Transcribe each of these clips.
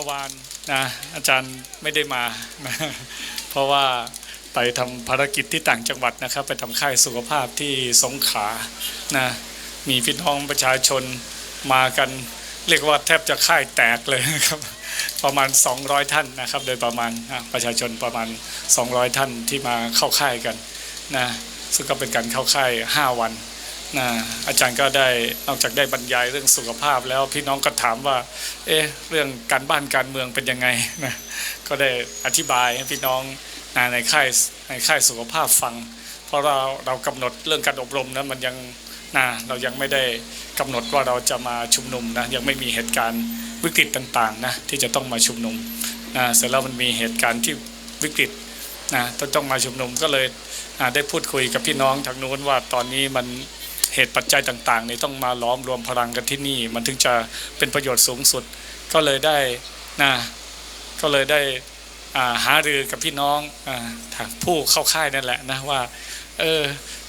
ื่อวานนะอาจารย์ไม่ได้มานะเพราะว่าไปทำภารกิจที่ต่างจังหวัดนะครับ ไปทำค่ายสุขภาพที่สงขลานะมีพี่น้องประชาชนมากัน เรียกว่าแทบจะค่ายแตกเลยนะครับ ประมาณ 200 ท่านนะครับ โดยประมาณนะประชาชนประมาณ 200 ท่านที่มาเข้าค่ายกันนะซึ่งก็เป็นการเข้าค่าย 5 วัน นะอาจารย์ก็ได้นอกจากได้บรรยายเรื่องสุขภาพแล้วพี่น้องก็ถามว่า เอ๊ะเรื่องการบ้านการเมืองเป็นยังไงนะก็ได้อธิบายให้พี่น้องนะในค่ายในค่ายสุขภาพฟัง เพราะเราเรากำหนดเรื่องการอบรมนะมันยังนะเรายังไม่ได้กำหนดว่าเราจะมาชุมนุมนะยังไม่มีเหตุการณ์วิกฤตต่างๆนะที่จะต้องมาชุมนุมนะเสร็จแล้วมันมีเหตุการณ์ที่วิกฤตนะต้องมาชุมนุมก็เลยได้พูดคุยกับพี่น้องทางนู้นว่าตอนนี้มัน เหตุปัจจัยต่างๆนี่ต้องมาล้อมรวมพลังกันที่นี่ มันถึงจะเป็นประโยชน์สูงสุด ก็เลยได้นะก็เลยได้าหารือกับพี่น้องอาผู้เข้าค่ายนั่นแหละนะว่าเออ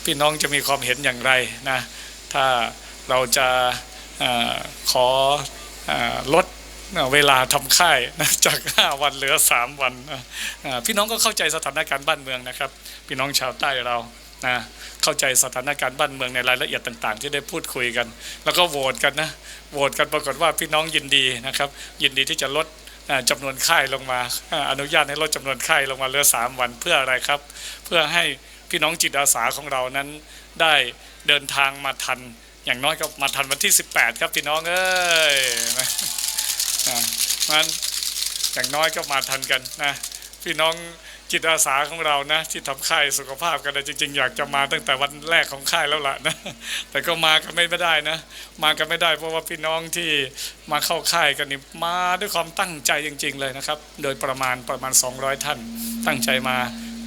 พี่น้องจะมีความเห็นอย่างไรนะถ้าเราจะอาขออลดเวลาทำค่ายนะจาก 5 วันเหลือ 3 วันพี่น้องก็เข้าใจสถานการณ์บ้านเมืองนะครับ พี่น้องชาวใต้เรา นะเข้าใจสถานการณ์บ้านเมืองในรายละเอียดต่าง ๆ ที่ได้พูดคุยกัน แล้วก็โหวตกันนะโหวตกันปรากฏว่าพี่น้องยินดีนะครับ ยินดีที่จะลดอ่าจำนวนค่ายลงมา อนุญาตให้ลดจำนวนค่ายลงมาเหลือ 3 วันเพื่ออะไรครับ เพื่อให้พี่น้องจิตอาสาของเรานั้นได้เดินทางมาทัน อย่างน้อยก็มาทันวันที่ 18 ครับพี่น้องเอ้ยนะงั้นอย่างน้อยก็มาทันกันนะพี่น้อง จิตอาสาของเรานะ ที่ทำค่ายสุขภาพกันนะจริง ๆ อยากจะมาตั้งแต่วันแรกของค่ายแล้วล่ะนะแต่ก็มากันไม่ได้นะ มากันไม่ได้เพราะว่าพี่น้องที่มาเข้าค่ายกันนี่มาด้วยความตั้งใจจริง ๆ เลยนะครับ โดยประมาณประมาณ 200 ท่าน ตั้งใจมา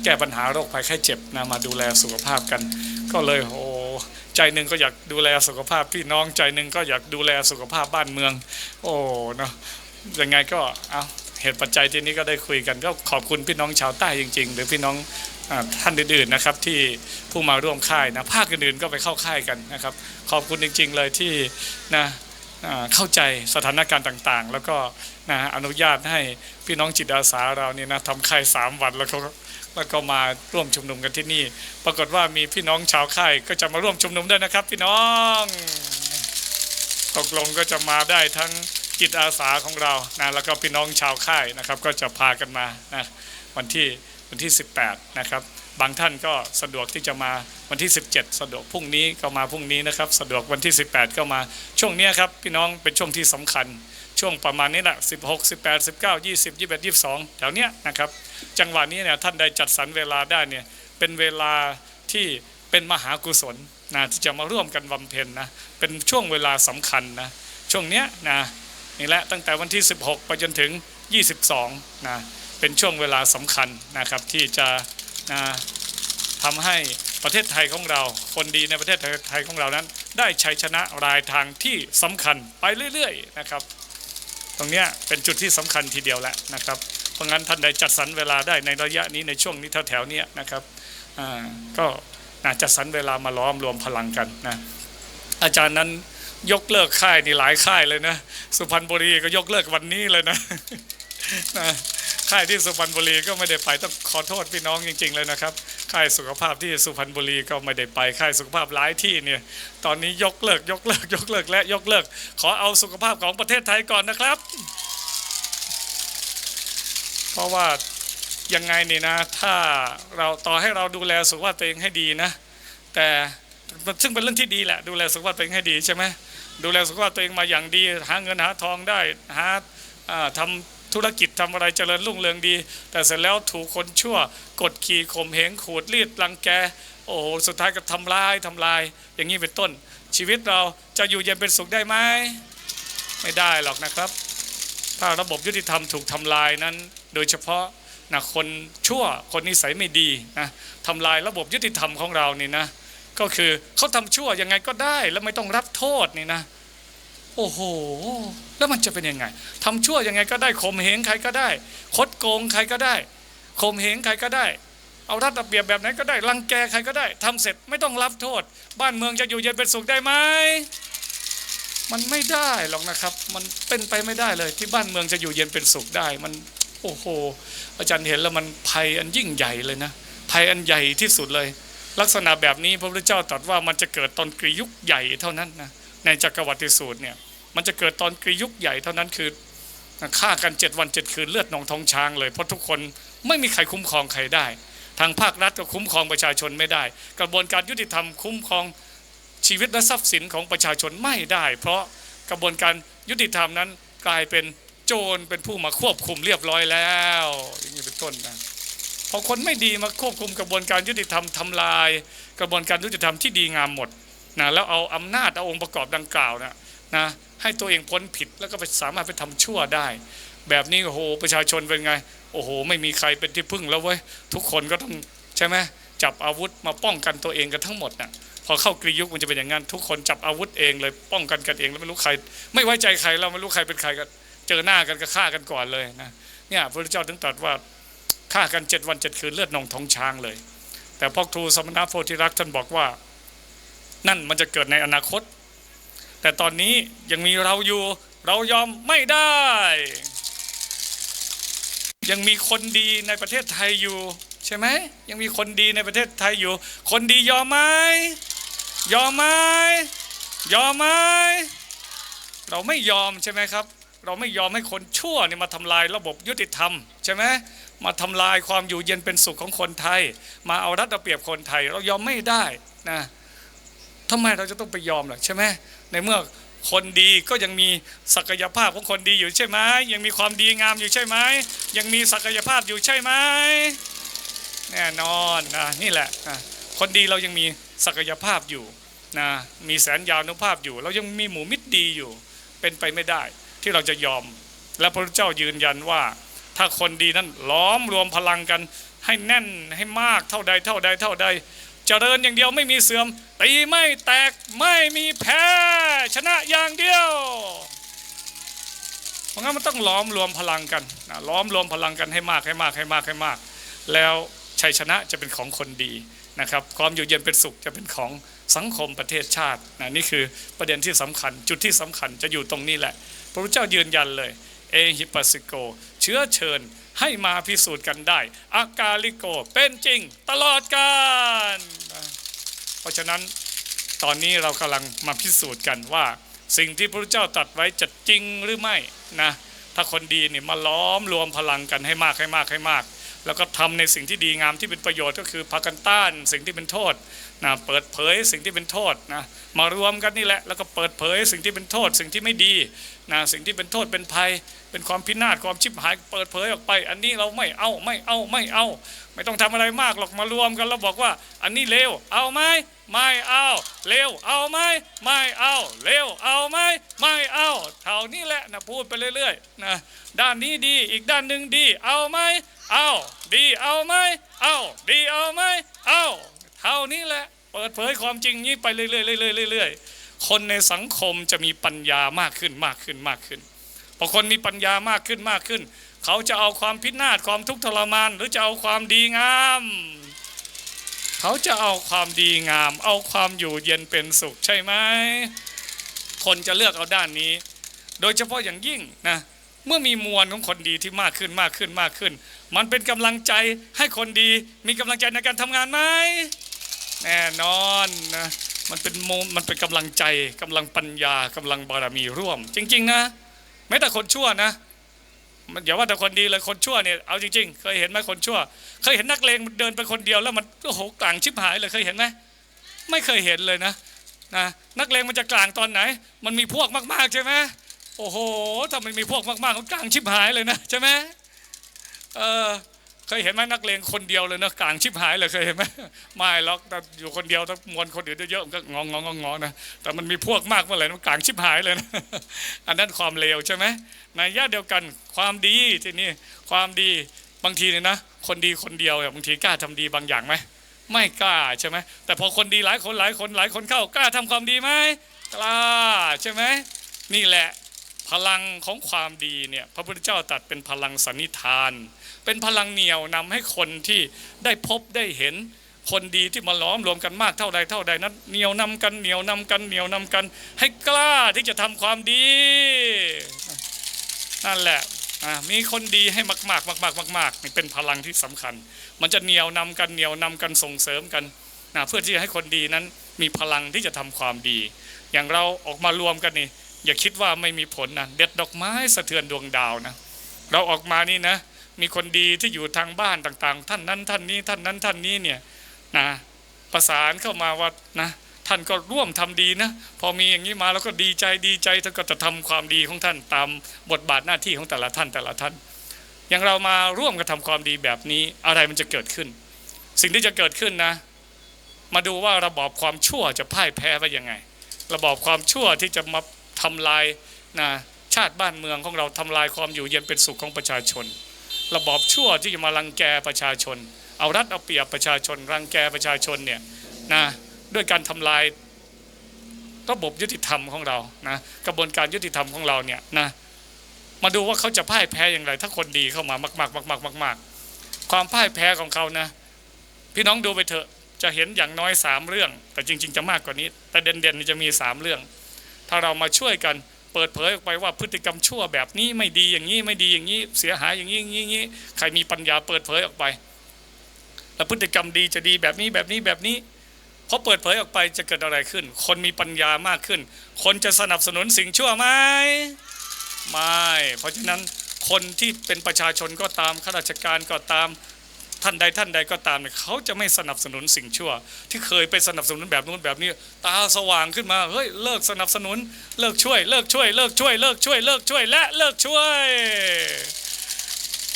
แก้ปัญหาโรคภัยไข้เจ็บนะมาดูแลสุขภาพกัน ก็เลยโอ้ใจหนึ่งก็อยากดูแลสุขภาพพี่น้องใจหนึ่งก็อยากดูแลสุขภาพบ้านเมือง โอ้เนาะยังไงก็เอา เหตุปัจจัยที่นี้ก็ได้คุยกันก็ขอบคุณพี่น้องชาวใต้จริง ๆ หรือพี่น้องท่านอื่นๆนะครับที่ผู้มาร่วมค่ายนะภาคอื่นๆก็ไปเข้าค่ายกันนะครับ ขอบคุณจริง ๆ เลยที่นะเข้าใจสถานการณ์ต่างๆ แล้วก็นะอนุญาตให้พี่น้องจิตอาสาเราเนี่ยนะทำค่ายสามวันแล้วเขาแล้วก็มาร่วมชุมนุมกันที่นี่ ปรากฏว่ามีพี่น้องชาวค่ายก็จะมาร่วมชุมนุมด้วยนะครับ พี่น้องตกลงก็จะมาได้ทั้ง จิตอาสาของเรานะแล้วก็พี่น้องชาวค่ายนะครับ ก็จะพากันมานะวันที่วันที่ 18 นะครับ บางท่านก็สะดวกที่จะมาวันที่ 17 สะดวกพรุ่งนี้ก็มาพรุ่งนี้นะครับ สะดวกวันที่ 18 ก็มาช่วงนี้ครับพี่น้องเป็นช่วงที่สำคัญ ช่วงประมาณนี้แหละ16 18 19 20 21 22 แถวเนี้ยนะครับ จังหวะนี้เนี่ยท่านใดจัดสรรเวลาได้เนี่ยเป็นเวลาที่เป็นมหากุศลนะที่จะมาร่วมกันบำเพ็ญนะเป็นช่วงเวลาสำคัญนะช่วงเนี้ยนะ นี่แหละตั้งแต่วันที่ 16 ไปจนถึง 22นะเป็นช่วงเวลาสำคัญนะครับที่จะนะทำให้ประเทศไทยของเรา คนดีในประเทศไทยของเรานั้น ได้ชัยชนะรายทางที่สำคัญไปเรื่อยๆนะครับ ตรงนี้เป็นจุดที่สำคัญทีเดียวแหละนะครับ เพราะงั้นท่านใดจัดสรรเวลาได้ในระยะนี้ในช่วงนี้แถวๆนี้นะครับก็จัดสรรเวลามาล้อมรวมพลังกันนะอาจารย์นั้น ยกเลิกค่ายนี่หลายค่ายเลยนะ สุพรรณบุรีก็ยกเลิกวันนี้เลยนะนะค่ายที่สุพรรณบุรีก็ไม่ได้ไปต้องขอโทษพี่น้องจริง ๆ เลยนะครับ ค่ายสุขภาพที่สุพรรณบุรีก็ไม่ได้ไปค่ายสุขภาพหลายที่เนี่ย ตอนนี้ยกเลิก ยกเลิก ยกเลิกและยกเลิก ขอเอาสุขภาพของประเทศไทยก่อนนะครับ เพราะว่ายังไงนี่นะ ถ้าเราต่อให้เราดูแลสุขภาพตัวเองให้ดีนะ แต่ซึ่งเป็นเรื่องที่ดีแหละดูแลสุขภาพตัวเองให้ดีใช่ไหม ดูแลสุขภาพตัวเองมาอย่างดี หาเงินหาทองได้หาอ่าทำธุรกิจทำอะไรเจริญรุ่งเรืองดี แต่เสร็จแล้วถูกคนชั่วกดขี่ข่มเหงขูดรีดรังแกโอ้โหสุดท้ายก็ทำลายทำลาย อย่างนี้เป็นต้น ชีวิตเราจะอยู่เย็นเป็นสุขได้ไหมไม่ได้หรอกนะครับ ถ้าระบบยุติธรรมถูกทำลายนั้น โดยเฉพาะนะคนชั่วคนนิสัยไม่ดีนะทำลายระบบยุติธรรมของเรานี่นะ ก็คือเขาทำชั่วยังไงก็ได้แล้วไม่ต้องรับโทษนี่นะ โอ้โห แล้วมันจะเป็นยังไงทำชั่วยังไงก็ได้ข่มเหงใครก็ได้ คดโกงใครก็ได้ข่มเหงใครก็ได้ เอารัดระเบียบแบบไหนก็ได้รังแกใครก็ได้ทำเสร็จไม่ต้องรับโทษ บ้านเมืองจะอยู่เย็นเป็นสุขได้ไหมมันไม่ได้หรอกนะครับ มันเป็นไปไม่ได้เลย ที่บ้านเมืองจะอยู่เย็นเป็นสุขได้ มันโอ้โห อาจารย์เห็นแล้วมันภัยอันยิ่งใหญ่เลยนะภัยอันใหญ่ที่สุดเลย ลักษณะแบบนี้พระพุทธเจ้าตรัสว่ามันจะเกิดตอนกรียุคใหญ่เท่านั้นนะในจักรวรรดิสูตรเนี่ยมันจะเกิดตอนกรียุคใหญ่เท่านั้นคือฆ่ากันเจ็ดวันเจ็ดคืนเลือดนองท้องช้างเลยเพราะทุกคนไม่มีใครคุ้มครองใครได้ ทางภาครัฐก็คุ้มครองประชาชนไม่ได้ กระบวนการยุติธรรมคุ้มครองชีวิตและทรัพย์สินของประชาชนไม่ได้ เพราะกระบวนการยุติธรรมนั้นกลายเป็นโจรเป็นผู้มาควบคุมเรียบร้อยแล้ว อย่างนี้เป็นต้นนะ พอคนไม่ดีมาควบคุมกระบวนการยุติธรรมทำลาย กระบวนการยุติธรรมที่ดีงามหมดนะแล้วเอาอำนาจเอาองค์ประกอบดังกล่าวนะนะให้ตัวเองพ้นผิดแล้วก็ไปสามารถไปทำชั่วได้ แบบนี้โอ้โหประชาชนเป็นไง โอ้โห ไม่มีใครเป็นที่พึ่งแล้วเว้ยทุกคนก็ต้องใช่ไหมจับอาวุธมาป้องกันตัวเองกันทั้งหมดน่ะพอเข้ากรียุคมันจะเป็นอย่างนั้นทุกคนจับอาวุธเองเลยป้องกันกันเองแล้วไม่รู้ใคร ไม่ไว้ใจใครเราไม่รู้ใครเป็นใครก็เจอหน้ากันก็ฆ่ากันก่อนเลยนะเนี่ยพระเจ้าถึงตรัสว่า ฆ่ากันเจ็ดวันเจ็ดคืนเลือดนองท้องช้างเลย แต่พ่อครูสมณะโพธิรักษ์ท่านบอกว่า นั่นมันจะเกิดในอนาคต แต่ตอนนี้ยังมีเราอยู่ เรายอมไม่ได้ ยังมีคนดีในประเทศไทยอยู่ ใช่ไหมยังมีคนดีในประเทศไทยอยู่ คนดียอมไหมยอมไหมยอมไหมเราไม่ยอมใช่ไหมครับ เราไม่ยอมให้คนชั่วเนี่ยมาทำลายระบบยุติธรรมใช่ไหมมาทำลายความอยู่เย็นเป็นสุขของคนไทย มาเอารัดเอาเปรียบคนไทย เรายอมไม่ได้นะทำไมเราจะต้องไปยอมล่ะใช่ไหมในเมื่อคนดีก็ยังมีศักยภาพของคนดีอยู่ใช่ไหมยังมีความดีงามอยู่ใช่ไหมยังมีศักยภาพอยู่ใช่ไหมแน่นอนนะนี่แหละนะคนดีเรายังมีศักยภาพอยู่นะมีแสนยาวนุภาพอยู่ เรายังมีหมู่มิตรดีอยู่เป็นไปไม่ได้ ที่เราจะยอม และพระเจ้ายืนยันว่า ถ้าคนดีนั้นล้อมรวมพลังกัน ให้แน่นให้มากเท่าใดเท่าใดเท่าใดเจริญอย่างเดียวไม่มีเสื่อมตีไม่แตกไม่มีแพ้ ชนะอย่างเดียว เพราะงั้นมันต้องล้อมรวมพลังกันนะล้อมรวมพลังกันให้มากให้มากให้มากให้มาก แล้วชัยชนะจะเป็นของคนดี นะครับความอยู่เย็นเป็นสุขจะเป็นของสังคมประเทศชาตินะนี่คือประเด็นที่สำคัญ จุดที่สำคัญจะอยู่ตรงนี้แหละ พระพุทธเจ้ายืนยันเลยเอหิปัสสิโก เชื้อเชิญให้มาพิสูจน์กันได้ อากาลิโกเป็นจริงตลอดกาลนเพราะฉะนั้นตอนนี้เรากำลังมาพิสูจน์กันว่า สิ่งที่พระพุทธเจ้าตรัสไว้จะจริงหรือไม่นะถ้าคนดีนี่มาล้อมรวมพลังกันให้มากให้มากให้มาก แล้วก็ทำในสิ่งที่ดีงามที่เป็นประโยชน์ก็คือพากันต้านสิ่งที่เป็นโทษนะเปิดเผยสิ่งที่เป็นโทษนะมารวมกันนี่แหละแล้วก็เปิดเผยสิ่งที่เป็นโทษ สิ่งที่ไม่ดีนะสิ่งที่เป็นโทษเป็นภัย เป็นความพินาศความชิบหายเปิดเผยออกไป อันนี้เราไม่เอาไม่เอาไม่เอา ไม่ต้องทำอะไรมากหรอกมารวมกันแล้วบอกว่า อันนี้เลวเอาไหมไม่เอาเลวเอาไหมไม่เอาเลวเอาไหมไม่เอาเท่านี้แหละนะพูดไปเรื่อยๆนะด้านนี้ดีอีกด้านหนึ่งดี เอาไหมเอาดีเอาไหมเอาดีเอาไหมเอาเท่านี้แหละเปิดเผยความจริงนี้ไปเรื่อยๆเรื่อยๆเรื่อยๆคนในสังคมจะมีปัญญามากขึ้นมากขึ้นมากขึ้น พอคนมีปัญญามากขึ้นมากขึ้น เขาจะเอาความพินาศความทุกข์ทรมาน หรือจะเอาความดีงาม เขาจะเอาความดีงาม เอาความอยู่เย็นเป็นสุขใช่ไหมคนจะเลือกเอาด้านนี้ โดยเฉพาะอย่างยิ่งนะเมื่อมีมวลของคนดีที่มากขึ้นมากขึ้นมากขึ้น มันเป็นกำลังใจให้คนดีมีกำลังใจในการทำงานไหมแน่นอนนะมันเป็นโมมันเป็นกำลังใจกำลังปัญญากำลังบารมีร่วม จริง ๆ นะ ม้แต่คนชั่วนะมันอย่าว่าแต่คนดีเลยคนชั่วเนี่ยเอาจริงๆ เคยเห็นไหมคนชั่ว เคยเห็นนักเลงเดินไปคนเดียวแล้วมันโอ้โหกลางชิบหายเลยเคยเห็นไหมไม่เคยเห็นเลยนะนะนักเลงมันจะกลางตอนไหน มันมีพวกมากๆใช่ไหมโอ้โหถ้ามันมีพวกมากๆมันกลางชิบหายเลยนะใช่ไหมเออ เคยเห็นไหมนักเลงคนเดียวเลยนะกลางชิบหายเลยเคยเห็นไหมไม่หรอกแต่อยู่คนเดียวถ้ามวลคนอื่นเยอะๆมันก็งองงองงนะแต่มันมีพวกมากเมื่อไหร่มันกลางชิบหายเลยนะอันนั้นความเลวใช่ไหมในยะเดียวกันความดีที่นี่ความดีบางทีเนี่ยนะ คนดีคนเดียวเนี่ยบางทีกล้าทำดีบางอย่างไหมไม่กล้าใช่ไหมแต่พอคนดีหลายคนหลายคนหลายคนเข้ากล้าทำความดีไหมกล้าใช่ไหมนี่แหละพลังของความดีเนี่ยพระพุทธเจ้าตัดเป็นพลังสันนิทาน เป็นพลังเหนี่ยวนำให้คนที่ได้พบได้เห็นคนดีที่มาล้อมรวมกันมากเท่าใดเท่าใดนั้นเหนียวนำกันเหนียวนำกันเหนียวนำกัน ให้กล้าที่จะทำความดี นั่นแหละอะมีคนดีให้มาก ๆ มาก ๆ มากๆมากนี่เป็นพลังที่สำคัญ มันจะเหนียวนำกันเหนียวนำกันส่งเสริมกันนะเพื่อที่จะให้คนดีนั้นมีพลังที่จะทำความดี อย่างเราออกมารวมกันนี่อย่าคิดว่าไม่มีผลนะเด็ดดอกไม้สะเทือนดวงดาวนะเราออกมานี่นะ มีคนดีที่อยู่ทางบ้านต่างๆ ท่านนั้นท่านนี้ท่านนั้นท่านนี้เนี่ยนะประสานเข้ามาว่านะท่านก็ร่วมทำดีนะ พอมีอย่างนี้มาแล้วก็ดีใจดีใจท่านก็จะทำความดีของท่านตามบทบาทหน้าที่ของแต่ละท่านแต่ละท่าน อย่างเรามาร่วมกันทำความดีแบบนี้อะไรมันจะเกิดขึ้น สิ่งที่จะเกิดขึ้นนะ มาดูว่าระบอบความชั่วจะพ่ายแพ้ไปยังไง ระบอบความชั่วที่จะมาทำลายนะชาติบ้านเมืองของเราทำลายความอยู่เย็นเป็นสุขของประชาชน ระบอบชั่วที่จะมารังแกประชาชน เอารัดเอาเปรียบประชาชน รังแกประชาชนเนี่ยนะด้วยการทำลายระบบยุติธรรมของเรานะกระบวนการยุติธรรมของเราเนี่ยนะมาดูว่าเขาจะพ่ายแพ้อย่างไร ถ้าคนดีเข้ามามากๆมากๆมากๆความพ่ายแพ้ของเขานะ พี่น้องดูไปเถอะจะเห็นอย่างน้อยสามเรื่อง แต่จริง ๆ จะมากกว่านี้ แต่เด่นๆจะมีสามเรื่อง ถ้าเรามาช่วยกัน เปิดเผยออกไปว่าพฤติกรรมชั่วแบบนี้ไม่ดีอย่างนี้ไม่ดีอย่างนี้ เสียหายอย่างนี้อย่างนี้อย่างนี้ใครมีปัญญาเปิดเผยออกไปแล้วพฤติกรรมดีจะดีแบบนี้แบบนี้แบบนี้พอเปิดเผยออกไปจะเกิดอะไรขึ้น คนมีปัญญามากขึ้น คนจะสนับสนุนสิ่งชั่วไหมไม่เพราะฉะนั้นคนที่เป็นประชาชนก็ตามข้าราชการก็ตาม ท่านใดท่านใดก็ตามเนี่ยเขาจะไม่สนับสนุนสิ่งชั่ว ที่เคยไปสนับสนุนแบบนู้นแบบนี้ ตาสว่างขึ้นมาเฮ้ยเลิกสนับสนุน เลิกช่วย เลิกช่วย เลิกช่วย เลิกช่วย เลิกช่วยและเลิกช่วย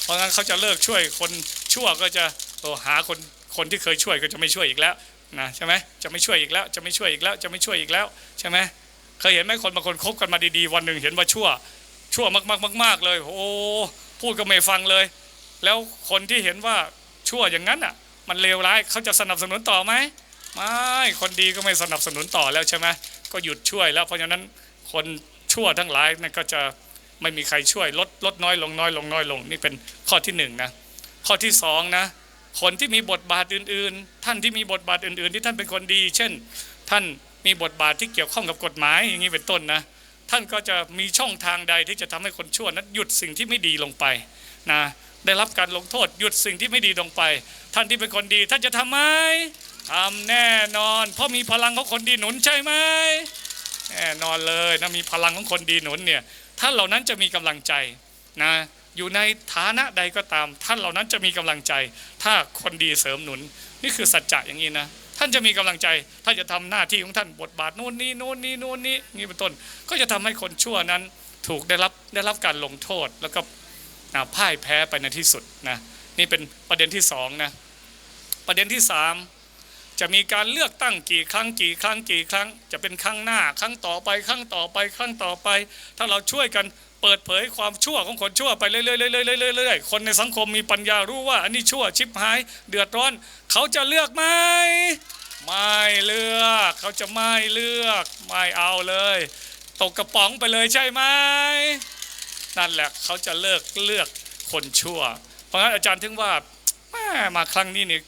เพราะงั้นเขาจะเลิกช่วยคนชั่วก็จะหาคนคนที่เคยช่วยก็จะไม่ช่วยอีกแล้วนะใช่ไหมจะไม่ช่วยอีกแล้ว จะไม่ช่วยอีกแล้ว จะไม่ช่วยอีกแล้วใช่ไหมเคยเห็นไหมคนบางคนคบกันมาดีๆ วันหนึ่งเห็นว่าชั่ว ชั่วมากๆๆๆเลย โอ้พูดก็ไม่ฟังเลย แล้วคนที่เห็นว่า ชั่วอย่างนั้นอะ มันเลวร้ายเขาจะสนับสนุนต่อไหมไม่คนดีก็ไม่สนับสนุนต่อแล้วใช่ไหมก็หยุดช่วยแล้วเพราะฉะนั้นคนชั่วทั้งหลายนั่นก็จะไม่มีใครช่วยลดลดน้อยลงน้อยลงน้อยลงนี่เป็นข้อที่หนึ่งนะข้อที่สองนะคนที่มีบทบาทอื่น ๆ ท่านที่มีบทบาทอื่น ๆ ที่ท่านเป็นคนดี เช่น ท่านมีบทบาทที่เกี่ยวข้องกับกฎหมายอย่างนี้เป็นต้นนะท่านก็จะมีช่องทางใดที่จะทำให้คนชั่วนั้นหยุดสิ่งที่ไม่ดีลงไปนะ ได้รับการลงโทษหยุดสิ่งที่ไม่ดีลงไป ท่านที่เป็นคนดี ท่านจะทำไหมทำแน่นอน เพราะมีพลังของคนดีหนุนใช่ไหมแน่นอนเลยนะมีพลังของคนดีหนุนเนี่ยท่านเหล่านั้นจะมีกำลังใจนะอยู่ในฐานะใดก็ตาม ท่านเหล่านั้นจะมีกำลังใจ ถ้าคนดีเสริมหนุน นี่คือสัจจะอย่างนี้นะท่านจะมีกำลังใจถ้าจะทำหน้าที่ของท่านบทบาทโน่นนี่โน่นนี่โน่นนี่นี่เป็นต้น ก็จะทำให้คนชั่วนั้นถูกได้รับได้รับการลงโทษแล้วก็ นะพ่ายแพ้ไปในที่สุดนะนี่เป็นประเด็นที่สองนะประเด็นที่สามจะมีการเลือกตั้งกี่ครั้งกี่ครั้งกี่ครั้ง จะเป็นครั้งหน้าครั้งต่อไปครั้งต่อไปครั้งต่อไป ถ้าเราช่วยกันเปิดเผยความชั่วของคนชั่วไปเรื่อยๆเรื่อยๆเรื่อยๆคนในสังคมมีปัญญารู้ว่าอันนี้ชั่วชิบหาย เดือดร้อน เขาจะเลือกไหมไม่เลือกเขาจะไม่เลือก ไม่เอาเลย ตกกระป๋องไปเลยใช่ไหม นั่นแหละเขาจะเลิกเลือกคนชั่ว เพราะงั้นอาจารย์ถึงว่าแม่มาครั้งนี้นี่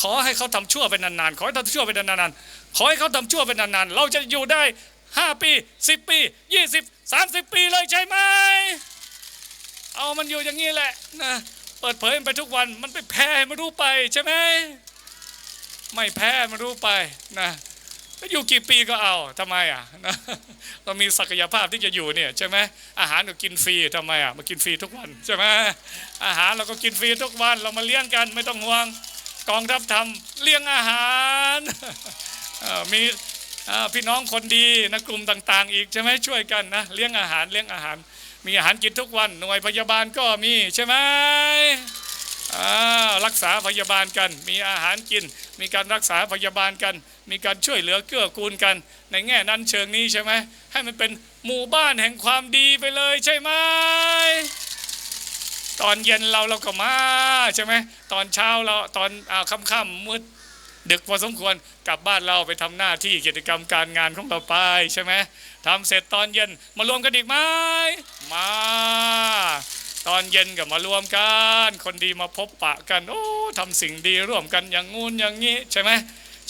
ขอให้เขาทำชั่วไปนานๆ ขอให้ทำชั่วไปนานๆ ขอให้เขาทำชั่วไปนานๆ เราจะอยู่ได้ 5 ปี 10 ปี 20 30 ปีเลยใช่ไหม เอามันอยู่อย่างนี้แหละนะ เปิดเผยมันไปทุกวัน มันไปแพ้ให้มันรู้ไปใช่ไหม ไม่แพ้มันรู้ไปนะ อยู่กี่ปีก็เอาทำไมอะเรามีศักยภาพที่จะอยู่เนี่ยใช่ไหมอาหารเรากินฟรีทำไมอะมากินฟรีทุกวันใช่ไหมอาหารเราก็กินฟรีทุกวันเรามาเลี้ยงกันไม่ต้องห่วงกองทัพทำเลี้ยงอาหารมีพี่น้องคนดีนะกลุ่มต่าง ๆ อีกใช่ไหมช่วยกันนะเลี้ยงอาหารเลี้ยงอาหาร มีอาหารกินทุกวันหน่วยพยาบาลก็มีใช่ไหม รักษาพยาบาลกัน มีอาหารกิน มีการรักษาพยาบาลกัน มีการช่วยเหลือเกื้อกูลกัน ในแง่นั้นเชิงนี้ใช่ไหมให้มันเป็นหมู่บ้านแห่งความดีไปเลยใช่ไหมตอนเย็นเราเราก็มาใช่ไหมตอนเช้าเราตอนอ่าค่ำๆมืดดึกพอสมควรกลับบ้านเราไปทำหน้าที่กิจกรรมการงานของเราไปใช่ไหมทำเสร็จตอนเย็นมารวมกันอีกไหมมา ตอนเย็นก็มารวมกัน คนดีมาพบปะกัน โอ้ทำสิ่งดีร่วมกันอย่างงู้นอย่างนี้ใช่ไหม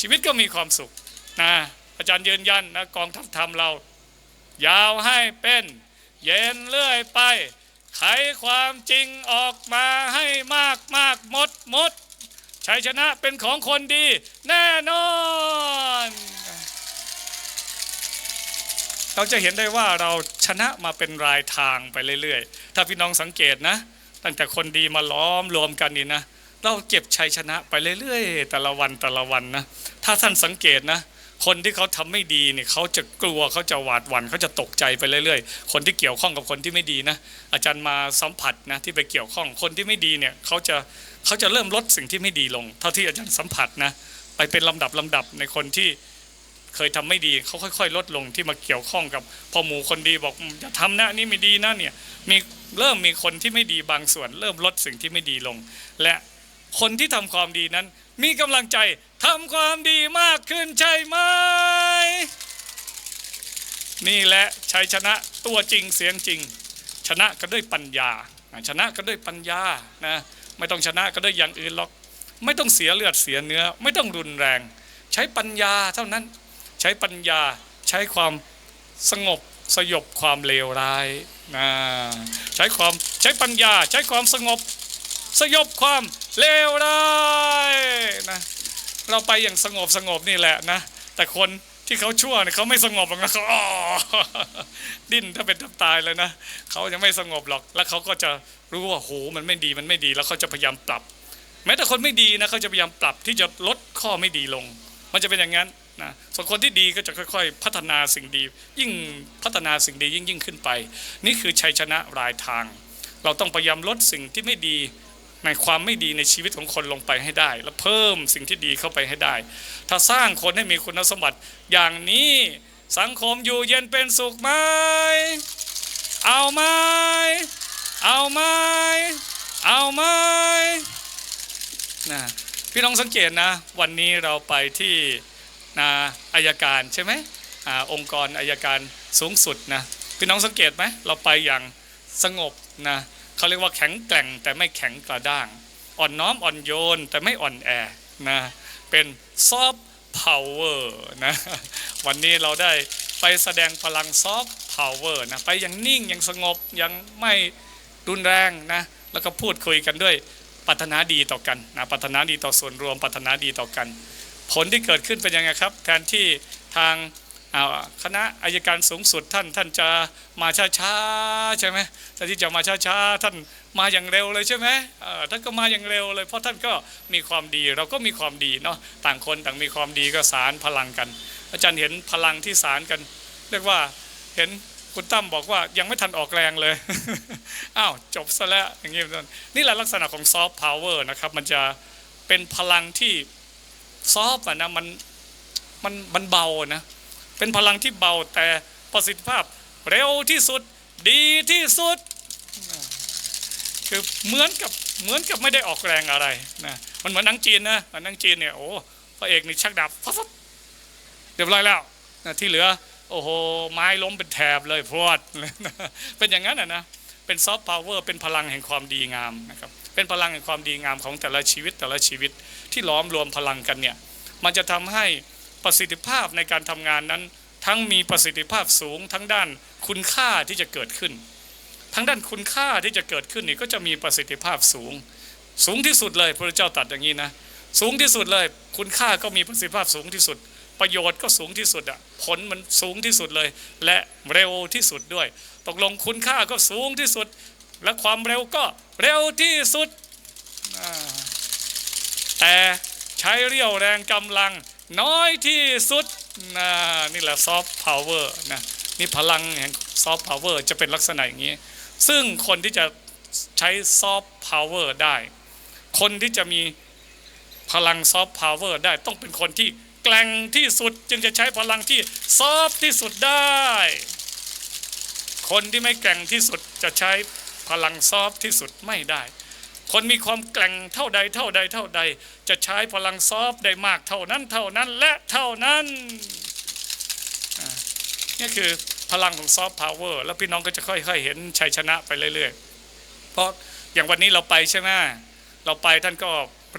ชีวิตก็มีความสุขนะอาจารย์ยืนยันนะกองทัพธรรมเรา ยาวให้เป็น เย็นเรื่อยไป ไขความจริงออกมาให้มากมากหมดหมดชัยชนะเป็นของคนดี แน่นอน เราจะเห็นได้ว่าเราชนะมาเป็นรายทางไปเรื่อยๆ ถ้าพี่น้องสังเกตนะ ตั้งแต่คนดีมาล้อมรวมกันนี่นะ เราเก็บชัยชนะไปเรื่อยๆ แต่ละวันแต่ละวันนะ ถ้าท่านสังเกตนะ คนที่เขาทำไม่ดีเนี่ยเขาจะกลัวเขาจะหวาดหวั่นเขาจะตกใจไปเรื่อยๆ คนที่เกี่ยวข้องกับคนที่ไม่ดีนะ อาจารย์มาสัมผัสนะที่ไปเกี่ยวข้องคนที่ไม่ดีเนี่ยเขาจะเขาจะเริ่มลดสิ่งที่ไม่ดีลง เท่าที่อาจารย์สัมผัสนะ ไปเป็นลำดับลำดับในคนที่ เคยทำไม่ดีเขาค่อย ๆ ลดลงที่มาเกี่ยวข้องกับพ่อหมูคนดีบอกอย่าทำนะนี่ไม่ดีนะเนี่ยมีเริ่มมีคนที่ไม่ดีบางส่วน เริ่มลดสิ่งที่ไม่ดีลง และคนที่ทำความดีนั้น มีกำลังใจทำความดีมากขึ้นใช่ไหมนี่แหละชัยชนะตัวจริงเสียงจริง ชนะก็ด้วยปัญญา ชนะก็ด้วยปัญญานะไม่ต้องชนะก็ด้วยอย่างอื่นหรอก ไม่ต้องเสียเลือดเสียเนื้อ ไม่ต้องรุนแรง ใช้ปัญญาเท่านั้น ช้ปัญญาใช้ความสงบสยบความเลวร้ายนะใช้ความใช้ปัญญา ใช้ความสงบ สยบความเลวร้ายนะเราไปอย่างสงบสงบนี่แหละนะ แต่คนที่เขาชั่วเนี่ยเขาไม่สงบหรอกนะเขาอ๋อดิ้นถ้าเป็นทับตายเลยนะเขายังไม่สงบหรอก แล้วเขาก็จะรู้ว่าโหมันไม่ดีมันไม่ดีแล้วเขาจะพยายามปรับ แม้แต่คนไม่ดีนะเขาจะพยายามปรับที่จะลดข้อไม่ดีลง มันจะเป็นอย่างนั้น นะส่วนคนที่ดีก็จะค่อยๆ พัฒนาสิ่งดี ยิ่งพัฒนาสิ่งดียิ่งยิ่งขึ้นไป นี่คือชัยชนะรายทาง เราต้องพยายามลดสิ่งที่ไม่ดีในความไม่ดีในชีวิตของคนลงไปให้ได้ แล้วเพิ่มสิ่งที่ดีเข้าไปให้ได้ ถ้าสร้างคนให้มีคุณสมบัติ อย่างนี้สังคมอยู่เย็นเป็นสุขไหมเอาไหมเอาไหมเอาไหมนะพี่น้องสังเกตนะ วันนี้เราไปที่ นะอายการใช่ไหมอองค์กรอายการสูงสุดนะพี่น้องสังเกตไหมเราไปอย่างสงบนะเขาเรียกว่าแข็งแกร่งแต่ไม่แข็งกระด้าง อ่อนน้อมอ่อนโยนแต่ไม่อ่อนแอนะเป็นซอฟต์พาวเวอร์นะวันนี้เราได้ไปแสดงพลังซอฟต์พาวเวอร์นะไปอย่างนิ่งอย่างสงบอย่างไม่รุนแรงนะแล้วก็พูดคุยกันด้วยปรารถนาดีต่อกันนะปรารถนาดีต่อส่วนรวมปรารถนาดีต่อกัน ผลที่เกิดขึ้นเป็นยังไงครับ แทนที่ทางคณะอายการสูงสุดท่านท่านจะมาช้าๆใช่ไหมแทนที่จะมาช้าๆท่านมาอย่างเร็วเลยใช่ไหมท่านก็มาอย่างเร็วเลยเพราะท่านก็มีความดีเราก็มีความดีเนาะต่างคนต่างมีความดีก็สารพลังกัน อาจารย์เห็นพลังที่สารกัน เรียกว่าเห็นคุณตั้มบอกว่ายังไม่ทันออกแรงเลยอ้าวจบซะแล้วอย่างนี้เป็นต้นนี่แหละลักษณะของซอฟต์พาวเวอร์นะครับมันจะเป็นพลังที่ ซอฟต์อะนะมันมันมันเบานะ เป็นพลังที่เบาแต่ประสิทธิภาพเร็วที่สุดดีที่สุด คือเหมือนกับเหมือนกับไม่ได้ออกแรงอะไรนะมันเหมือนนังจีนนะนังจีนเนี่ยโอ้พระเอกนี่ชักดาบฟับฟับเรียบร้อยแล้วนะที่เหลือ โอ้โห ไม้ล้มเป็นแถบเลยพรวดเป็นอย่างนั้นอะนะเป็นซอฟต์พาวเวอร์เป็นพลังแห่งความดีงามนะครับ เป็นพลังแห่งความดีงามของแต่ละชีวิตแต่ละชีวิตที่ล้อมรวมพลังกันเนี่ยมันจะทำให้ประสิทธิภาพในการทำงานนั้น ทั้งมีประสิทธิภาพสูงทั้งด้านคุณค่าที่จะเกิดขึ้น ทั้งด้านคุณค่าที่จะเกิดขึ้นนี่ก็จะมีประสิทธิภาพสูง สูงที่สุดเลยพระเจ้าตรัดอย่างนี้นะสูงที่สุดเลย คุณค่าก็มีประสิทธิภาพสูงที่สุด ประโยชน์ก็สูงที่สุดอะผลมันสูงที่สุดเลย และเร็วที่สุดด้วย ตกลงคุณค่าก็สูงที่สุด และความเร็วก็เร็วที่สุดอ่าแต่ใช้เรี่ยวแรงกำลังน้อยที่สุดนะนี่แหละซอฟต์พาวเวอร์นะนี่พลังแห่งซอฟต์พาวเวอร์จะเป็นลักษณะอย่างนี้ ซึ่งคนที่จะใช้ซอฟต์พาวเวอร์ได้ คนที่จะมีพลังซอฟต์พาวเวอร์ได้ต้องเป็นคนที่แกร่งที่สุดจึงจะใช้พลังที่ซอฟต์ที่สุดได้ คนที่ไม่แกร่งที่สุดจะใช้ พลังซอฟที่สุดไม่ได้ คนมีความแกร่งเท่าใดเท่าใดเท่าใด จะใช้พลังซอฟได้มากเท่านั้นเท่านั้นและเท่านั้นนี่คือพลังของซอฟต์พาวเวอร์แล้วพี่น้องก็จะค่อยๆเห็นชัยชนะไปเรื่อยๆ เพราะอย่างวันนี้เราไปใช่ไหมเราไปท่านก็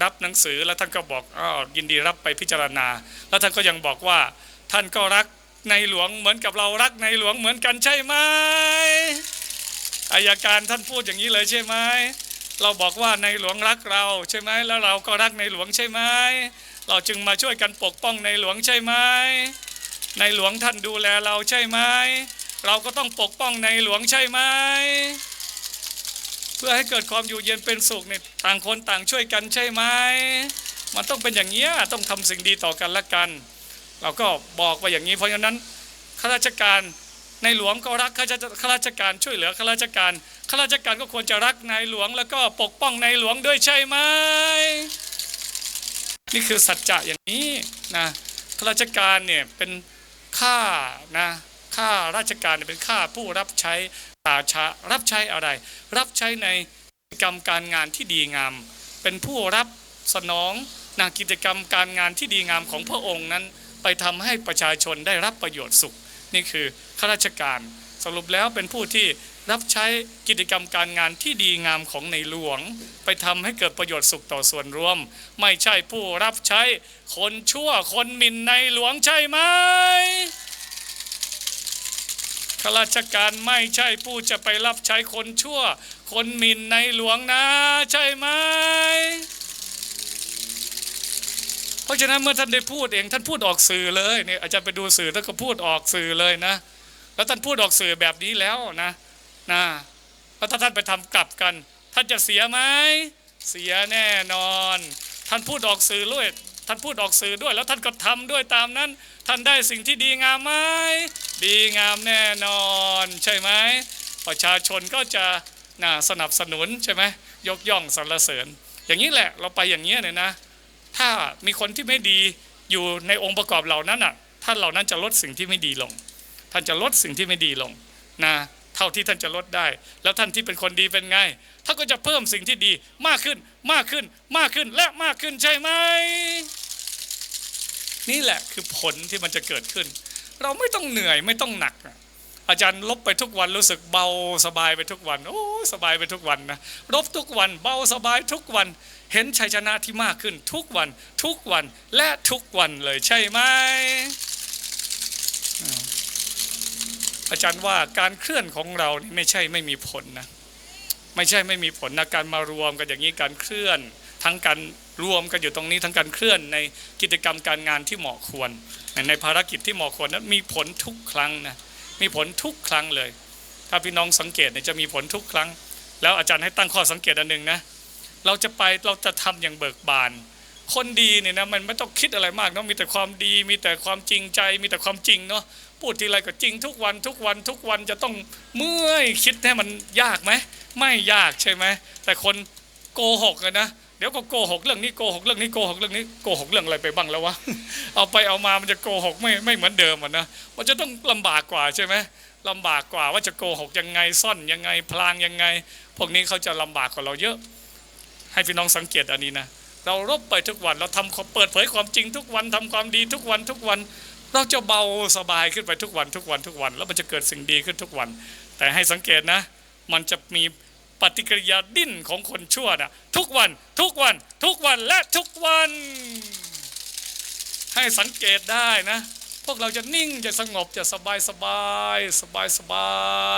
รับหนังสือแล้วท่านก็บอกอ้าวยินดีรับไปพิจารณา แล้วท่านก็ยังบอกว่าท่านก็รักในหลวงเหมือนกับเรารักในหลวงเหมือนกันใช่ไหม อายการท่านพูดอย่างนี้เลยใช่ไหมเราบอกว่าในหลวงรักเราใช่ไหมแล้วเราก็รักในหลวงใช่ไหมเราจึงมาช่วยกันปกป้องในหลวงใช่ไหมในหลวงท่านดูแลเราใช่ไหมเราก็ต้องปกป้องในหลวงใช่ไหมเพื่อให้เกิดความอยู่เย็นเป็นสุขเนี่ยต่างคนต่างช่วยกันใช่ไหมมันต้องเป็นอย่างนี้ต้องทำสิ่งดีต่อกันละกัน เราก็บอกว่าอย่างนี้เพราะฉะนั้นข้าราชการ ในหลวงก็รักข้าราชการช่วยเหลือข้าราชการข้าราชการก็ควรจะรักในหลวง แล้วก็ปกป้องในหลวงด้วยใช่ไหมนี่คือสัจจะอย่างนี้นะข้าราชการเนี่ยเป็นข้านะข้าราชการเนี่ยเป็นข้าผู้รับใช้ตาชะรับใช้อะไร รับใช้ในกิจกรรมการงานที่ดีงาม เป็นผู้รับสนองนะกิจกรรมการงานที่ดีงามของพระองค์นั้น ไปทำให้ประชาชนได้รับประโยชน์สุข นี่คือข้าราชการ สรุปแล้วเป็นผู้ที่รับใช้กิจกรรมการงานที่ดีงามของในหลวง ไปทำให้เกิดประโยชน์สุขต่อส่วนรวม ไม่ใช่ผู้รับใช้คนชั่วคนหมิ่นในหลวงใช่ไหมข้าราชการไม่ใช่ผู้จะไปรับใช้คนชั่ว คนหมิ่นในหลวงนะใช่ไหม เพราะฉะนั้นเมื่อท่านได้พูดเองท่านพูดออกสื่อเลยเนี่ยอาจารย์ไปดูสื่อท่านก็พูดออกสื่อเลยนะ แล้วท่านพูดออกสื่อแบบนี้แล้วนะนะแล้วถ้าท่านไปทำกลับกัน ท่านจะเสียไหมเสียแน่นอน ท่านพูดออกสื่อด้วยท่านพูดออกสื่อด้วย แล้วท่านก็ทำด้วยตามนั้น ท่านได้สิ่งที่ดีงามไหมดีงามแน่นอน ใช่ไหมประชาชนก็จะนะสนับสนุนใช่ไหมยกย่องสรรเสริญ อย่างนี้แหละเราไปอย่างนี้เนี่ยนะ ถ้ามีคนที่ไม่ดีอยู่ในองค์ประกอบเหล่านั้นอะท่านเหล่านั้นจะลดสิ่งที่ไม่ดีลง ท่านจะลดสิ่งที่ไม่ดีลงนะเท่าที่ท่านจะลดได้ แล้วท่านที่เป็นคนดีเป็นไงท่านก็จะเพิ่มสิ่งที่ดีมากขึ้นมากขึ้นมากขึ้นและมากขึ้นใช่ไหมนี่แหละคือผลที่มันจะเกิดขึ้น เราไม่ต้องเหนื่อยไม่ต้องหนัก อาจารย์ลบไปทุกวันรู้สึกเบาสบายไปทุกวันโอ้สบายไปทุกวันนะลบทุกวันเบาสบายทุกวัน เห็นชัยชนะที่มากขึ้นทุกวันทุกวันและทุกวันเลยใช่ไหมอาอาจารย์ว่าการเคลื่อนของเรานี่ไม่ใช่ไม่มีผลนะไม่ใช่ไม่มีผลนะการมารวมกันอย่างนี้การเคลื่อน ทั้งการรวมกันอยู่ตรงนี้ทั้งการเคลื่อนในกิจกรรมการงานที่เหมาะควร ในภารกิจที่เหมาะควรนั้นมีผลทุกครั้งนะ มีผลทุกครั้งเลย ถ้าพี่น้องสังเกตเนี่ยจะมีผลทุกครั้ง แล้วอาจารย์ให้ตั้งข้อสังเกตอันหนึ่งนะเราจะไปเราจะทำอย่างเบิกบาน คนดีเนี่ยนะมันไม่ต้องคิดอะไรมากเนาะมีแต่ความดี มีแต่ความจริงใจ มีแต่ความจริงเนาะพูดทีไรก็จริงทุกวันทุกวันทุกวันจะต้องเมื่อยคิดให้มันยากไหมไม่ยากใช่ไหมแต่คนโกหกนะ เดี๋ยวก็โกหกเรื่องนี้โกหกเรื่องนี้โกหกเรื่องนี้โกหกเรื่องอะไรไปบ้างแล้ววะเอาไปเอามามันจะโกหกไม่ไม่เหมือนเดิมอะนะมันจะต้องลำบากกว่าใช่ไหมลำบากกว่าว่าจะโกหกยังไงซ่อนยังไง พลางยังไง พวกนี้เขาจะลำบากกว่าเราเยอะ ให้พี่น้องสังเกตอันนี้นะเรารบไปทุกวันเราทำเปิดเผยความจริงทุกวันทำความดีทุกวันทุกวัน เราจะเบาสบายขึ้นไปทุกวันทุกวันทุกวัน แล้วมันจะเกิดสิ่งดีขึ้นทุกวัน แต่ให้สังเกตนะ มันจะมี ปฏิกิริยาดิ้นของคนชั่วนะทุกวันทุกวันทุกวันและทุกวัน ให้สังเกตได้นะ พวกเราจะนิ่งจะสงบจะสบายสบายสบายสบา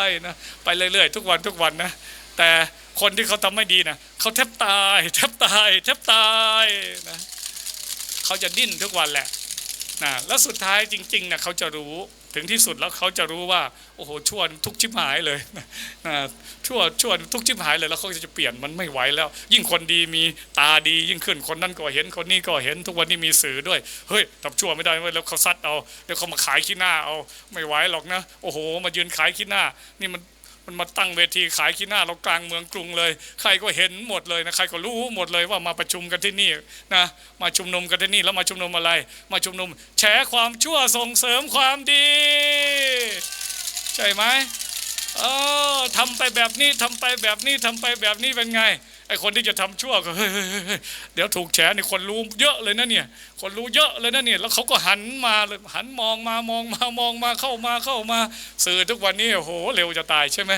ยนะไปเรื่อยๆ ทุกวันทุกวันนะ แต่คนที่เขาทำไม่ดีนะเขาแทบตายแทบตายแทบตายนะเขาจะดิ้นทุกวันแหละนะแล้วสุดท้ายจริงๆนะเขาจะรู้ ถึงที่สุดแล้วเขาจะรู้ว่าโอ้โหชั่วทุกชิบหายเลยนะชั่วชั่วทุกชิบหายเลยแล้วเขาจะเปลี่ยนมันไม่ไหวแล้ว ยิ่งคนดีมีตาดียิ่งขึ้นคนนั้นก็เห็นคนนี้ก็เห็นทุกวันนี้มีสื่อด้วยเฮ้ยทำชั่วไม่ได้เว้ยแล้วเขาซัดเอาเดี๋ยวเขามาขายขี้หน้าเอาไม่ไหวหรอกนะ โอ้โห มายืนขายขี้หน้า นี่มัน มันมาตั้งเวทีขายขี้หน้าเรากลางเมืองกรุงเลย ใครก็เห็นหมดเลยนะใครก็รู้หมดเลยว่ามาประชุมกันที่นี่นะมาชุมนุมกันที่นี่แล้วมาชุมนุมอะไร มาชุมนุมแฉความชั่วส่งเสริมความดี ใช่ไหม เออทำไปแบบนี้ทำไปแบบนี้ทำไปแบบนี้เป็นไงไอคนที่จะทำชั่วก็เฮ้ยเดี๋ยวถูกแฉนี่คนรู้เยอะเลยนะเนี่ย คนรู้เยอะเลยนะเนี่ยแล้วเขาก็หันมาเลยหันมองมามองมามองมาเข้ามาเข้ามา สื่อทุกวันนี้โอ้โหเร็วจะตายใช่ไหม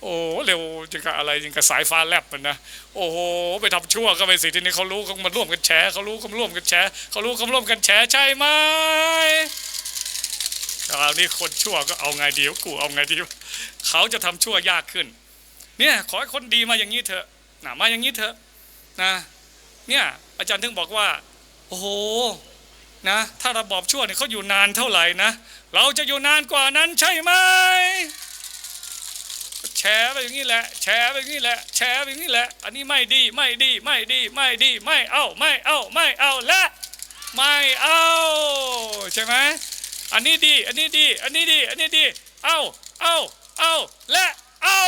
โอ้โหเร็วจังกับอะไรจังกับสายฟ้าแลบมันนะโอ้โหไปทำชั่วก็ไปสิทีนี้เขารู้เขามาร่วมกันแฉเขารู้เขาร่วมกันแฉเขารู้เขาร่วมกันแฉใช่ไหม คราวนี้คนชั่วก็เอาไงดีวกูเอาไงดีวเขาจะทำชั่วยากขึ้น เนี่ยขอให้คนดีมาอย่างนี้เถอะนะมาอย่างนี้เถอะนะเนี่ยอาจารย์ถึงบอกว่า โอ้โหนะถ้าระบอบชั่วเนี่ยเขาอยู่นานเท่าไหร่นะเราจะอยู่นานกว่านั้นใช่ไหมแชร์ไปอย่างนี้แหละ แชร์ไปอย่างนี้แหละ แชร์ไปอย่างนี้แหละ อันนี้ไม่ดีไม่ดีไม่ดีไม่ดีไม่เอาไม่เอาไม่เอาและ ไม่เอาใช่ไหม อันนี้ดี อันนี้ดี อันนี้ดี อันนี้ดี เอาเอาเอาและเอา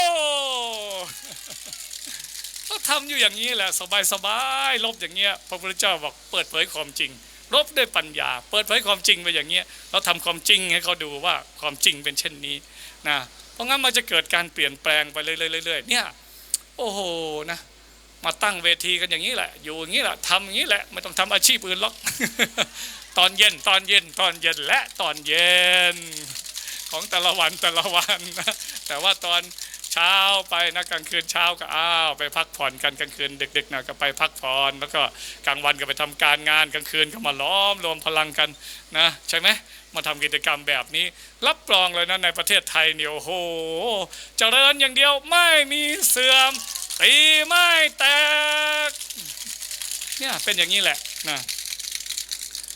ก็ทำอยู่อย่างนี้แหละสบายสบายลบอย่างเงี้ยพระพุทธเจ้าบอกเปิดเผยความจริงลบด้วยปัญญา เปิดเผยความจริงไปอย่างเงี้ยเราทำความจริงให้เขาดูว่าความจริงเป็นเช่นนี้นะเพราะงั้นมันจะเกิดการเปลี่ยนแปลงไปเรื่อยๆเนี่ยโอ้โหนะ มาตั้งเวทีกันอย่างนี้แหละ อยู่อย่างนี้แหละทำอย่างนี้แหละไม่ต้องทำอาชีพอื่นหรอก ตอนเย็นตอนเย็นตอนเย็นและตอนเย็น ของแต่ละวันแต่ละวันนะแต่ว่าตอนเช้าไปนะกลางคืนเช้าก็อ้าวไปพักผ่อนกันกลางคืนดึกๆนะก็ไปพักผ่อนแล้วก็กลางวันก็ไปทำการงานกลางคืนก็มาล้อมรวมพลังกันนะใช่ไหมมาทำกิจกรรมแบบนี้ รับรองเลยนะในประเทศไทยเนี่ยโอ้โหเจริญอย่างเดียวไม่มีเสื่อม ตีไม่แตก เนี่ยเป็นอย่างนี้แหละนะ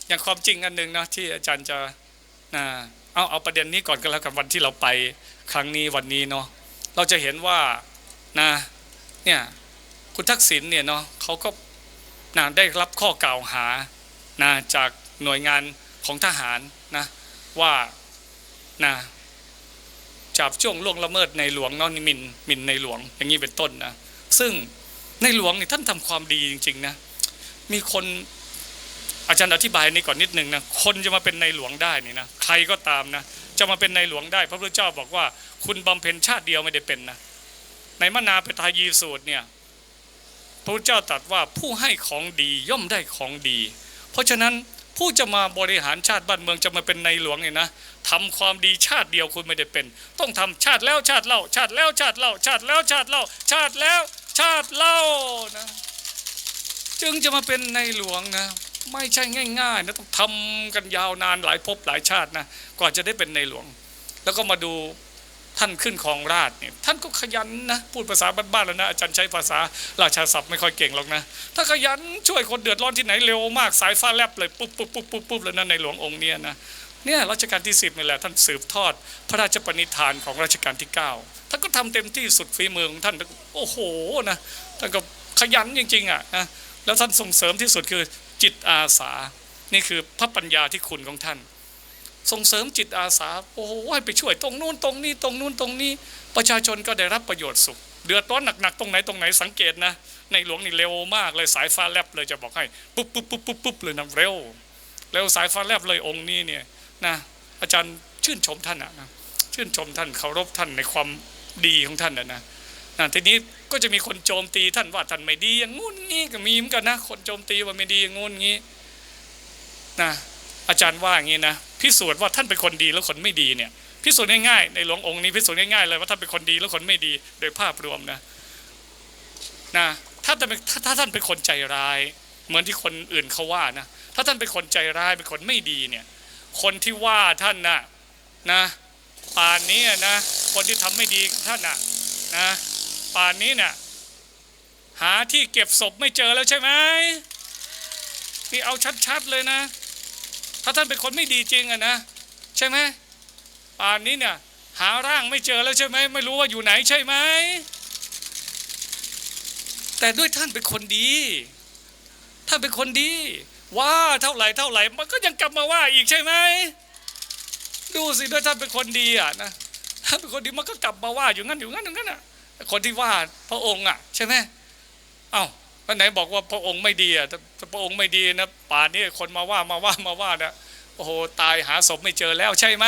อย่างความจริงอันหนึ่งนะที่อาจารย์จะนะเอาเอาประเด็นนี้ก่อนก็แล้วกันวันที่เราไปครั้งนี้วันนี้เนาะเราจะเห็นว่านะเนี่ยคุณทักษิณเนี่ยเนาะเขาก็นะได้รับข้อกล่าวหานะจากหน่วยงานของทหารนะว่านะจับช่วงล่วงละเมิดในหลวงเนาะนี่มินมินในหลวงอย่างนี้เป็นต้นนะ ซึ่งในหลวงนี่ท่านทำความดีจริง ๆ นะ มีคนอาจารย์อธิบายนี้ก่อนนิดนึงนะคนจะมาเป็นในหลวงได้นี่นะใครก็ตามนะจะมาเป็นในหลวงได้ พระพุทธเจ้าบอกว่า คุณบำเพ็ญชาติเดียวไม่ได้เป็นนะในมนาปทายีสูตรเนี่ยพระพุทธเจ้าตรัสว่าผู้ให้ของดีย่อมได้ของดี เพราะฉะนั้นผู้จะมาบริหารชาติบ้านเมืองจะมาเป็นในหลวงเนี่ยนะทำความดีชาติเดียวคุณไม่ได้เป็น ต้องทำชาติแล้วชาติเล่าชาติแล้วชาติเล่าชาติแล้วชาติเล่าชาติแล้ว ชาติเล่านะจึงจะมาเป็นในหลวงนะ ไม่ใช่ง่ายๆนะต้องทำกันยาวนานหลายภพหลายชาตินะกว่าจะได้เป็นในหลวง แล้วก็มาดูท่านขึ้นของราชเนี่ยท่านก็ขยันนะพูดภาษาบ้านๆแล้วนะอาจารย์ใช้ภาษาราชาศัพท์ไม่ค่อยเก่งหรอกนะถ้าขยันช่วยคนเดือดร้อนที่ไหนเร็วมากสายฟ้าแลบเลยปุ๊บปุ๊บปุ๊บปุ๊บปุ๊บเลยนะในหลวงองค์เนี้ยนะ เนี่ยรัชกาลที่สิบนี่แหละท่านสืบทอด พระราชปณิธานของรัชกาลที่เก้าท่านก็ทำเต็มที่สุดฝีมือของท่านโอ้โหนะท่านก็ขยันจริงๆอะนะแล้วท่านส่งเสริมที่สุดคือจิตอาสา นี่คือพระปัญญาที่คุณของท่าน ส่งเสริมจิตอาสาโอ้โหให้ไปช่วยตรงนู้นตรงนี้ ตรงนู้นตรงนี้ ประชาชนก็ได้รับประโยชน์สุขเดือดร้อนหนักๆตรงไหนตรงไหนสังเกตนะในหลวงนี่เร็วมากเลยสายฟ้าแลบเลยจะบอกให้ปุ๊บปุ๊บปุ๊บปุ๊บปุ๊บเลยนะเร็วเร็วสายฟ้าแลบเลยองค์นี้เนี่ย นะอาจารย์ชื่นชมท่านอะนะชื่นชมท่านเคารพท่านในความดีของท่านนะนะนะทีนี้ก็จะมีคนโจมตีท่านว่าท่านไม่ดีอย่างงู้นงี้ก็มีเหมือนกันนะคนโจมตีว่าไม่ดีอย่างงู้นงี้นะอาจารย์ว่าอย่างนี้นะพิสูจน์ว่าท่านเป็นคนดีแล้วคนไม่ดีเนี่ยพิสูจน์ง่ายๆในหลวงองค์นี้พิสูจน์ง่ายๆเลยว่าท่านเป็นคนดีแล้วคนไม่ดีโดยภาพรวมนะนะถ้าท่านถ้าท่านเป็นคนใจร้าย เหมือนที่คนอื่นเขาว่านะถ้าท่านเป็นคนใจร้ายเป็นคนไม่ดีเนี่ย คนที่ว่าท่านน่ะนะป่านนี้นะคนที่ทำไม่ดีท่านน่ะนะป่านนี้เนี่ยหาที่เก็บศพไม่เจอแล้วใช่ไหมนี่เอาชัดๆเลยนะ ถ้าท่านเป็นคนไม่ดีจริงอะนะใช่ไหมป่านนี้เนี่ยหาร่างไม่เจอแล้วใช่ไหมไม่รู้ว่าอยู่ไหนใช่ไหมแต่ด้วยท่านเป็นคนดี ท่านเป็นคนดี ว่าเท่าไหร่เท่าไหร่มันก็ยังกลับมาว่าอีกใช่ไหมดูสิด้วยท่านเป็นคนดีอะนะถ้าเป็นคนดีมันก็กลับมาว่าอยู่งั้นอยู่งั้นอยู่งั้นอะคนที่ว่าพระองค์อะ ใช่ไหมเอ้าวันไหนบอกว่าพระองค์ไม่ดีอะถ้าพระองค์ไม่ดีนะป่านนี้คนมาว่ามาว่ามาว่านี่ยโอ้โหตายหาศพไม่เจอแล้วใช่ไหม